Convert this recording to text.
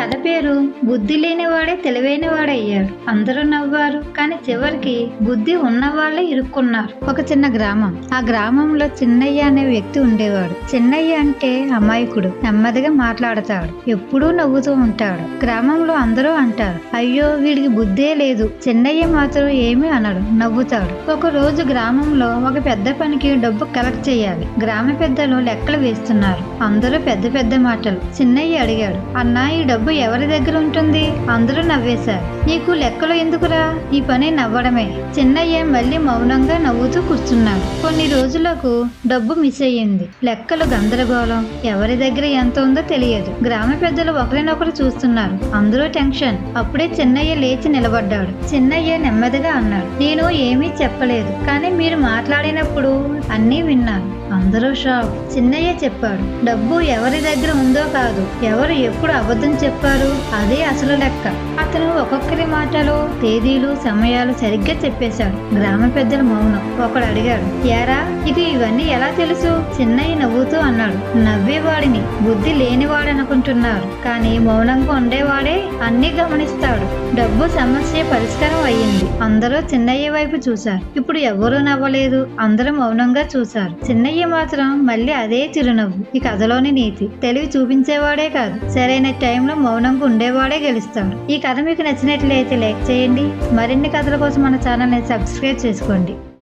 కథ పేరు బుద్ధి లేనివాడే తెలివైనవాడయ్యాడు. అందరూ నవ్వారు కానీ చివరికి బుద్ధి ఉన్నవాళ్ళే ఇరుక్కున్నారు. ఒక చిన్న గ్రామం. ఆ గ్రామంలో చిన్నయ్య అనే వ్యక్తి ఉండేవాడు. చిన్నయ్య అంటే అమాయకుడు నెమ్మదిగా మాట్లాడతాడు ఎప్పుడూ నవ్వుతూ ఉంటాడు. గ్రామంలో అందరూ అంటారు అయ్యో వీడికి బుద్ధే లేదు. చిన్నయ్య మాత్రం ఏమీ అనడు నవ్వుతాడు. ఒక రోజు గ్రామంలో ఒక పెద్ద పనికి డబ్బు కలెక్ట్ చేయాలి. గ్రామ పెద్దలు లెక్కలు వేస్తున్నారు. అందరూ పెద్ద పెద్ద మాటలు. చిన్నయ్య అడిగాడు అన్నా ఈ డబ్బు ఎవరి దగ్గర ఉంటుంది? అందరూ నవ్వేశారు. నీకు లెక్కలు ఎందుకురా? ఈ పని నవ్వడమే. చిన్నయ్య మళ్ళీ మౌనంగా నవ్వుతూ కూర్చున్నాడు. కొన్ని రోజులకు డబ్బు మిస్ అయ్యింది. లెక్కలు గందరగోళం. ఎవరి దగ్గర ఎంత ఉందో తెలియదు. గ్రామ పెద్దలు ఒకరినొకరు చూస్తున్నారు. అందరూ టెన్షన్. అప్పుడే చిన్నయ్య లేచి నిలబడ్డాడు. చిన్నయ్య నెమ్మదిగా అన్నాడు. నేను ఏమీ చెప్పలేదు. కానీ మీరు మాట్లాడినప్పుడు అన్నీ విన్నాను. అందరూ షాక్. చిన్నయ్య చెప్పాడు డబ్బు ఎవరి దగ్గర ఉందో కాదు ఎవరు ఎప్పుడు అబద్ధం చెప్పారు? అదే అసలు లెక్క. అతను ఒక్కొక్కరి మాటలు తేదీలు సమయాలు సరిగ్గా చెప్పేశాడు. గ్రామ పెద్దల మౌనం. ఒకడు అడిగాడు యారా ఇది ఇవన్నీ ఎలా తెలుసు? చిన్నయ్య నవ్వుతూ అన్నాడు నవ్వేవాడిని. బుద్ధి లేనివాడనుకుంటున్నారు. కానీ మౌనంగా ఉండేవాడే అన్ని గమనిస్తాడు. డబ్బు సమస్య పరిష్కారం అయ్యింది అందరూ చిన్నయ్య వైపు చూశారు. ఇప్పుడు ఎవరూ నవ్వలేదు. అందరూ మౌనంగా చూశారు. చిన్నయ్య మాత్రం మళ్ళీ అదే చిరునవ్వు. ఈ కథలోని నీతి తెలివి చూపించేవాడే కాదు. సరైన టైంలో మౌనంగా ఉండేవాడే గెలుస్తాడు. ఈ కథ మీకు నచ్చినట్లయితే లైక్ చేయండి. మరిన్ని కథల కోసం మన ఛానల్ని సబ్స్క్రైబ్ చేసుకోండి.